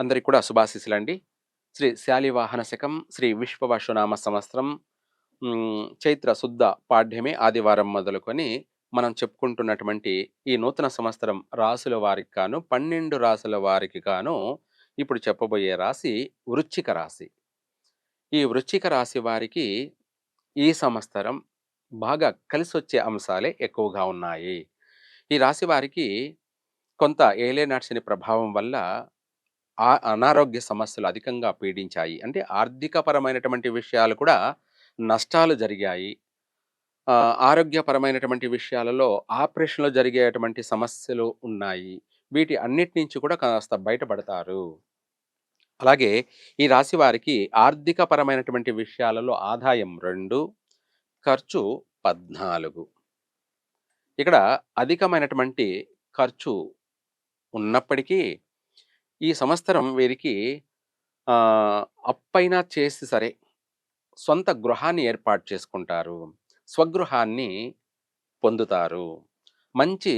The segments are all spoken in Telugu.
అందరికి కూడా శుభాశీస్సులండి శ్రీ శాలివాహన శకం శ్రీ విశ్వవశునామ సంవత్సరం చైత్ర శుద్ధ పాఠ్యమే ఆదివారం మొదలుకొని మనం చెప్పుకుంటున్నటువంటి ఈ నూతన సంవత్సరం రాసుల వారికి గాను పన్నెండు రాసుల వారికి గాను ఇప్పుడు చెప్పబోయే రాశి వృచ్చిక రాశి. ఈ వృచ్చిక రాశి వారికి ఈ సంవత్సరం బాగా కలిసి వచ్చే అంశాలే ఎక్కువగా ఉన్నాయి. ఈ రాశి వారికి కొంత ఏలేనాడ్సిని ప్రభావం వల్ల ఆ అనారోగ్య సమస్యలు అధికంగా పీడించాయి. అంటే ఆర్థికపరమైనటువంటి విషయాలు కూడా నష్టాలు జరిగాయి. ఆరోగ్యపరమైనటువంటి విషయాలలో ఆపరేషన్లో జరిగేటువంటి సమస్యలు ఉన్నాయి. వీటి అన్నిటి నుంచి కూడా కాస్త బయటపడతారు. అలాగే ఈ రాశి వారికి ఆర్థిక పరమైనటువంటి విషయాలలో ఆదాయం రెండు ఖర్చు పద్నాలుగు. ఇక్కడ అధికమైనటువంటి ఖర్చు ఉన్నప్పటికీ ఈ సంవత్సరం వీరికి అప్పైనా చేసి సరే సొంత గృహాన్ని ఏర్పాటు చేసుకుంటారు. స్వగృహాన్ని పొందుతారు. మంచి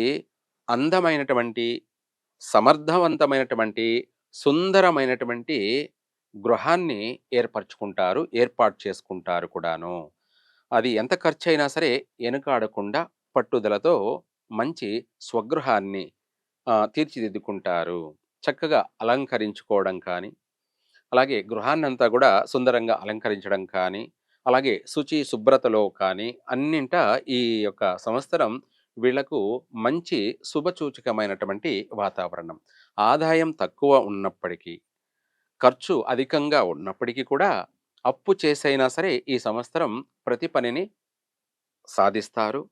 అందమైనటువంటి సమర్థవంతమైనటువంటి సుందరమైనటువంటి గృహాన్ని ఏర్పరచుకుంటారు ఏర్పాటు చేసుకుంటారు కూడాను. అది ఎంత ఖర్చు అయినా సరే వెనుకాడకుండా పట్టుదలతో మంచి స్వగృహాన్ని తీర్చిదిద్దుకుంటారు. చక్కగా అలంకరించుకోవడం కానీ అలాగే గృహాన్నంతా కూడా సుందరంగా అలంకరించడం కానీ అలాగే శుచి శుభ్రతలో కానీ అన్నింట ఈ యొక్క సంవత్సరం వీళ్ళకు మంచి శుభసూచకమైనటువంటి వాతావరణం. ఆదాయం తక్కువ ఉన్నప్పటికీ ఖర్చు అధికంగా ఉన్నప్పటికీ కూడా అప్పు చేసైనా సరే ఈ సంవత్సరం ప్రతి పనిని సాధిస్తారు.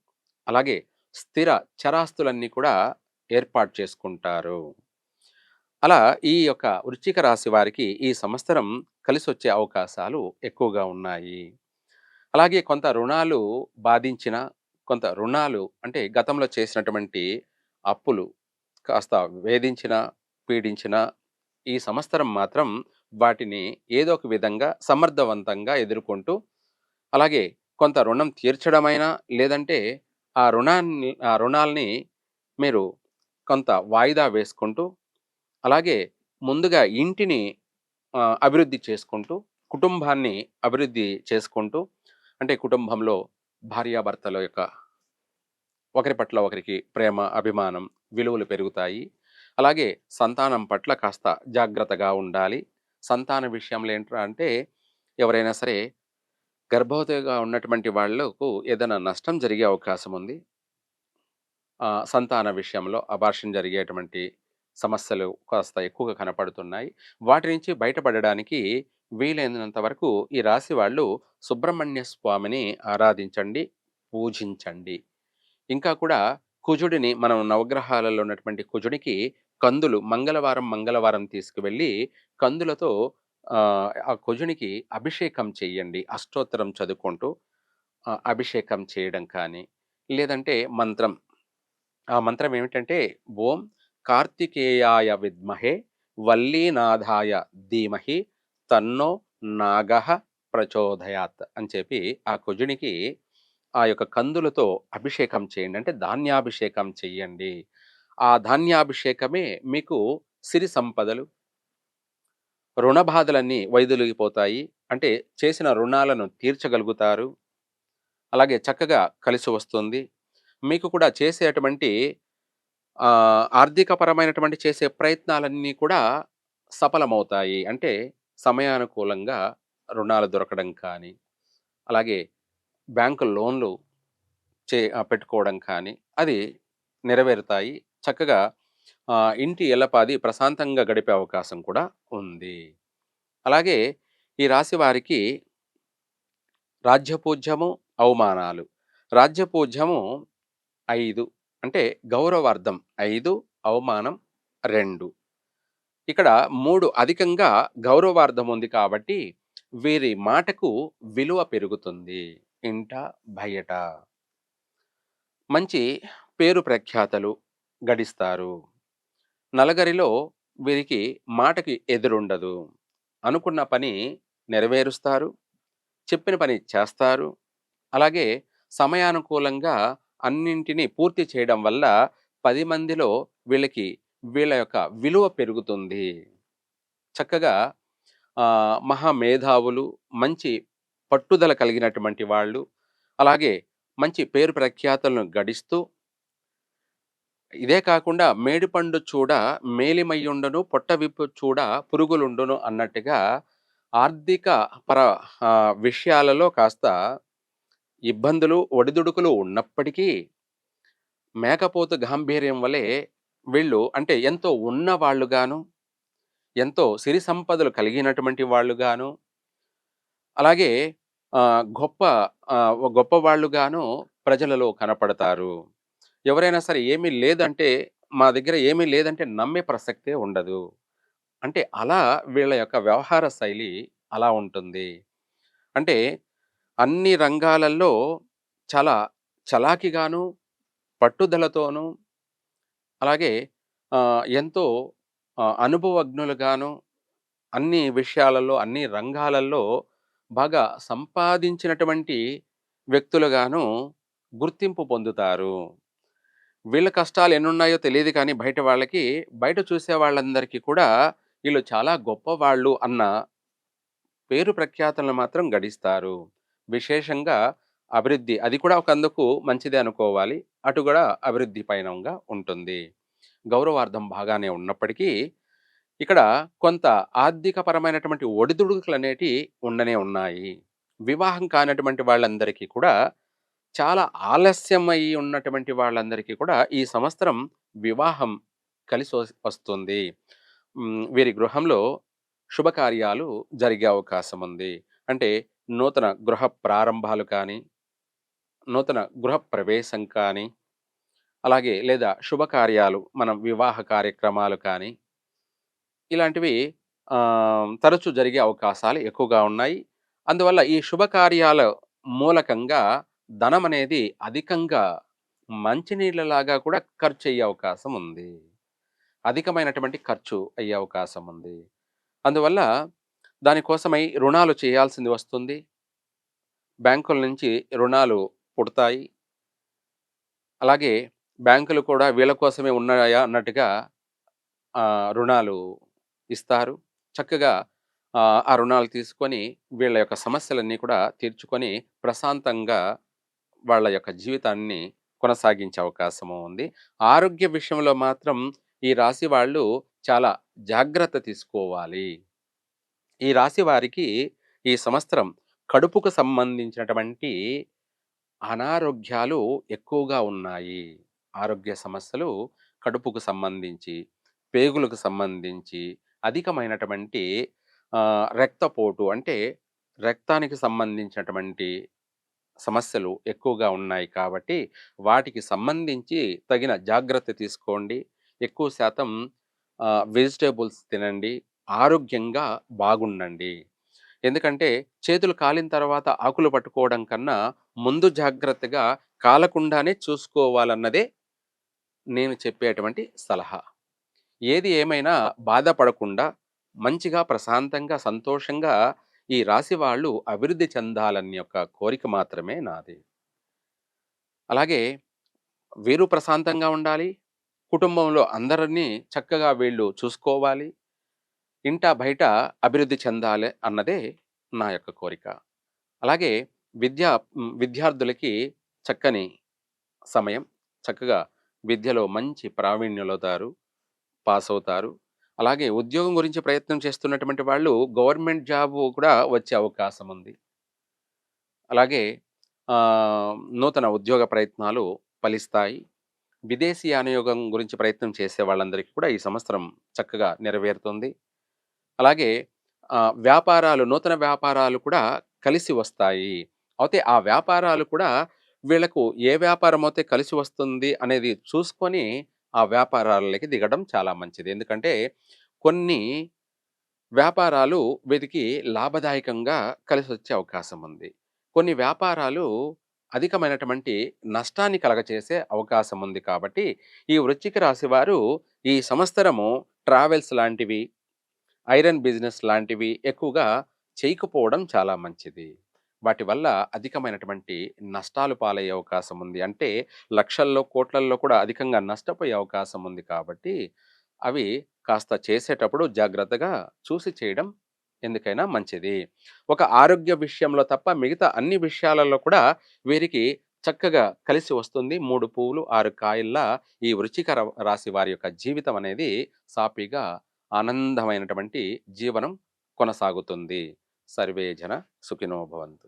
అలాగే స్థిర చరాస్తులన్నీ కూడా ఏర్పాటు చేసుకుంటారు. అలా ఈ యొక్క వృశ్చిక రాశి వారికి ఈ సంవత్సరం కలిసి వచ్చే అవకాశాలు ఎక్కువగా ఉన్నాయి. అలాగే కొంత రుణాలు బాధించిన కొంత రుణాలు అంటే గతంలో చేసినటువంటి అప్పులు కాస్త వేధించిన పీడించిన ఈ సంవత్సరం మాత్రం వాటిని ఏదో ఒక విధంగా సమర్థవంతంగా ఎదుర్కొంటూ అలాగే కొంత రుణం తీర్చడమైనా లేదంటే ఆ రుణాన్ని ఆ రుణాల్ని మీరు కొంత వాయిదా వేసుకుంటూ అలాగే ముందుగా ఇంటిని అభివృద్ధి చేసుకుంటూ కుటుంబాన్ని అభివృద్ధి చేసుకుంటూ అంటే కుటుంబంలో భార్యాభర్తల యొక్క ఒకరి పట్ల ఒకరికి ప్రేమ అభిమానం విలువలు పెరుగుతాయి. అలాగే సంతానం పట్ల కాస్త జాగ్రత్తగా ఉండాలి. సంతాన విషయంలో ఏంట్రా అంటే ఎవరైనా సరే గర్భవతిగా ఉన్నటువంటి వాళ్ళకు ఏదైనా నష్టం జరిగే అవకాశం ఉంది. సంతాన విషయంలో అబార్షన్ జరిగేటువంటి సమస్యలు కాస్త ఎక్కువగా కనపడుతున్నాయి. వాటి నుంచి బయటపడడానికి వీలైనంత వరకు ఈ రాశి వాళ్ళు సుబ్రహ్మణ్య స్వామిని ఆరాధించండి పూజించండి. ఇంకా కూడా కుజుడిని మనం నవగ్రహాలలో ఉన్నటువంటి కుజుడికి కందులు మంగళవారం మంగళవారం తీసుకువెళ్ళి కందులతో ఆ, కుజునికి అభిషేకం చేయండి. అష్టోత్తరం చదువుకుంటూ అభిషేకం చేయడం కానీ లేదంటే మంత్రం. ఆ మంత్రం ఏమిటంటే ఓం కార్తికేయాయ విద్మహే వల్లీనాథాయ ధీమహి తన్నో నాగ ప్రచోదయాత్ అని చెప్పి ఆ కుజునికి ఆ యొక్క కందులతో అభిషేకం చేయండి. అంటే ధాన్యాభిషేకం చెయ్యండి. ఆ ధాన్యాభిషేకమే మీకు సిరి సంపదలు రుణ బాధలన్నీ వైదొలిగిపోతాయి. అంటే చేసిన రుణాలను తీర్చగలుగుతారు. అలాగే చక్కగా కలిసి వస్తుంది. మీకు కూడా చేసేటువంటి ఆర్థిక ఆర్థికపరమైనటువంటి చేసే ప్రయత్నాలన్నీ కూడా సఫలమవుతాయి. అంటే సమయానుకూలంగా రుణాలు దొరకడం కానీ అలాగే బ్యాంకు లోన్లు చే పెట్టుకోవడం కానీ అది నెరవేరుతాయి. చక్కగా ఇంటి ఎల్లపాది ప్రశాంతంగా గడిపే అవకాశం కూడా ఉంది. అలాగే ఈ రాశి వారికి రాజ్యపూజ్యము అవమానాలు. రాజ్యపూజ్యము ఐదు అంటే గౌరవార్థం ఐదు అవమానం రెండు. ఇక్కడ మూడు అధికంగా గౌరవార్థం ఉంది కాబట్టి వీరి మాటకు విలువ పెరుగుతుంది. ఇంట బయట. మంచి పేరు ప్రఖ్యాతలు గడిస్తారు. నలగరిలో వీరికి మాటకి ఎదురుండదు. అనుకున్న పని నెరవేరుస్తారు. చెప్పిన పని చేస్తారు. అలాగే సమయానుకూలంగా అన్నింటినీ పూర్తి చేయడం వల్ల పది మందిలో వీళ్ళకి వీళ్ళ యొక్క విలువ పెరుగుతుంది. చక్కగా మహామేధావులు మహా మేధావులు, మంచి పట్టుదల కలిగినటువంటి వాళ్ళు, అలాగే మంచి పేరు ప్రఖ్యాతలను గడిస్తూ ఇదే కాకుండా మేడిపండు చూడ మేలిమయ్యుండను పొట్ట విప్పు చూడ పురుగులుండును అన్నట్టుగా ఆర్థిక పర విషయాలలో కాస్త ఇబ్బందులు, ఒడిదుడుకులు ఉన్నప్పటికీ మేకపోతు గాంభీర్యం వలె వీళ్ళు అంటే ఎంతో ఉన్నవాళ్ళుగాను, ఎంతో సిరి సంపదలు కలిగినటువంటి వాళ్ళుగాను, అలాగే గొప్ప గొప్ప వాళ్ళుగాను ప్రజలలో కనపడతారు. ఎవరైనా సరే ఏమీ లేదంటే, మా దగ్గర ఏమీ లేదంటే నమ్మే ప్రసక్తే ఉండదు. అంటే అలా వీళ్ళ యొక్క వ్యవహార శైలి అలా ఉంటుంది. అంటే అన్ని రంగాలలో చాలా చలాకిగాను, పట్టుదలతోనూ, అలాగే ఎంతో అనుభవజ్ఞులుగాను, అన్ని విషయాలలో, అన్ని రంగాలలో బాగా సంపాదించినటువంటి వ్యక్తులుగాను గుర్తింపు పొందుతారు. వీళ్ళ కష్టాలు ఎన్నున్నాయో తెలియదు కానీ బయట వాళ్ళకి, బయట చూసే వాళ్ళందరికీ కూడా వీళ్ళు చాలా గొప్పవాళ్ళు అన్న పేరు ప్రఖ్యాతలను మాత్రం గడిస్తారు. విశేషంగా అభివృద్ధి అది కూడా ఒకందుకు మంచిదే అనుకోవాలి. అటు కూడా అభివృద్ధి పయనంగా ఉంటుంది. గౌరవార్థం బాగానే ఉన్నప్పటికీ, ఇక్కడ కొంత ఆర్థికపరమైనటువంటి ఒడిదుడుకులు అనేటివి ఉండనే ఉన్నాయి. వివాహం కానటువంటి వాళ్ళందరికీ కూడా చాలా ఆలస్యమై ఉన్నటువంటి వాళ్ళందరికీ కూడా ఈ సంవత్సరం వివాహం కలిసి వస్తుంది. వీరి గృహంలో శుభకార్యాలు జరిగే అవకాశం ఉంది. అంటే నూతన గృహ ప్రారంభాలు కానీ, నూతన గృహ ప్రవేశం కానీ, అలాగే లేదా శుభకార్యాలు మనం వివాహ కార్యక్రమాలు కానీ ఇలాంటివి తరచు తరచూ జరిగే అవకాశాలు ఎక్కువగా ఉన్నాయి. అందువల్ల ఈ శుభకార్యాల మూలకంగా ధనం అనేది అధికంగా మంచినీళ్ళలాగా కూడా ఖర్చు అయ్యే అవకాశం ఉంది. అధికమైనటువంటి ఖర్చు అయ్యే అవకాశం ఉంది. అందువల్ల దానికోసమై రుణాలు చేయాల్సింది వస్తుంది. బ్యాంకుల నుంచి రుణాలు పుడతాయి. అలాగే బ్యాంకులు కూడా వీళ్ళ కోసమే ఉన్నాయా అన్నట్టుగా రుణాలు ఇస్తారు. చక్కగా ఆ రుణాలు తీసుకొని వీళ్ళ యొక్క సమస్యలన్నీ కూడా తీర్చుకొని ప్రశాంతంగా వాళ్ళ యొక్క జీవితాన్ని కొనసాగించే అవకాశము ఉంది. ఆరోగ్య విషయంలో మాత్రం ఈ రాశి వాళ్ళు చాలా జాగ్రత్త తీసుకోవాలి. ఈ రాశి వారికి ఈ సంవత్సరం కడుపుకు సంబంధించినటువంటి అనారోగ్యాలు ఎక్కువగా ఉన్నాయి. ఆరోగ్య సమస్యలు కడుపుకు సంబంధించి, పేగులకు సంబంధించి అధికమైనటువంటి రక్తపోటు అంటే రక్తానికి సంబంధించినటువంటి సమస్యలు ఎక్కువగా ఉన్నాయి కాబట్టి, వాటికి సంబంధించి తగిన జాగ్రత్త తీసుకోండి. ఎక్కువ శాతం వెజిటేబుల్స్ తినండి. ఆరోగ్యంగా బాగుండండి. ఎందుకంటే చేతులు కాలిన తర్వాత ఆకులు పట్టుకోవడం కన్నా ముందు జాగ్రత్తగా కాలకుండానే చూసుకోవాలన్నదే నేను చెప్పేటువంటి సలహా. ఏది ఏమైనా బాధపడకుండా మంచిగా, ప్రశాంతంగా, సంతోషంగా ఈ రాశి వాళ్ళు అభివృద్ధి చెందాలని యొక్క కోరిక మాత్రమే నాది. అలాగే వీరు ప్రశాంతంగా ఉండాలి. కుటుంబంలో అందరిని చక్కగా వీళ్ళు చూసుకోవాలి. ఇంటా బయట అభివృద్ధి చెందాలి అన్నదే నా యొక్క కోరిక. అలాగే విద్యా విద్యార్థులకి చక్కని సమయం. చక్కగా విద్యలో మంచి ప్రావీణ్యులవుతారు. పాస్ అవుతారు అలాగే ఉద్యోగం గురించి ప్రయత్నం చేస్తున్నటువంటి వాళ్ళు గవర్నమెంట్ జాబు కూడా వచ్చే అవకాశం ఉంది. అలాగే నూతన ఉద్యోగ ప్రయత్నాలు ఫలిస్తాయి. విదేశీ అనియోగం గురించి ప్రయత్నం చేసే వాళ్ళందరికీ కూడా ఈ సంవత్సరం చక్కగా నెరవేరుతుంది. అలాగే వ్యాపారాలు నూతన వ్యాపారాలు కూడా కలిసి వస్తాయి. అయితే ఆ వ్యాపారాలు కూడా వీళ్ళకు ఏ వ్యాపారం అయితే కలిసి వస్తుంది అనేది చూసుకొని ఆ వ్యాపారాలకి దిగడం చాలా మంచిది. ఎందుకంటే కొన్ని వ్యాపారాలు వీరికి లాభదాయకంగా కలిసి వచ్చే అవకాశం ఉంది. కొన్ని వ్యాపారాలు అధికమైనటువంటి నష్టాన్ని కలగచేసే అవకాశం ఉంది కాబట్టి, ఈ వృశ్చిక రాశి వారు ఈ సంవత్సరము ట్రావెల్స్ లాంటివి, ఐరన్ బిజినెస్ లాంటివి ఎక్కువగా చేయకపోవడం చాలా మంచిది. వాటి వల్ల అధికమైనటువంటి నష్టాలు పాలయ్యే అవకాశం ఉంది. అంటే లక్షల్లో, కోట్లల్లో కూడా అధికంగా నష్టపోయే అవకాశం ఉంది కాబట్టి, అవి కాస్త చేసేటప్పుడు జాగ్రత్తగా చూసి చేయడం ఎందుకైనా మంచిది. ఒక ఆరోగ్య విషయంలో తప్ప మిగతా అన్ని విషయాలలో కూడా వీరికి చక్కగా కలిసి వస్తుంది. మూడు పువ్వులు ఆరు కాయల్లా ఈ వృచ్చిక రాశి వారి యొక్క జీవితం అనేది సాఫీగా ఆనందమైనటువంటి జీవనం కొనసాగుతుంది. సర్వే జన సుఖినో భవంతు.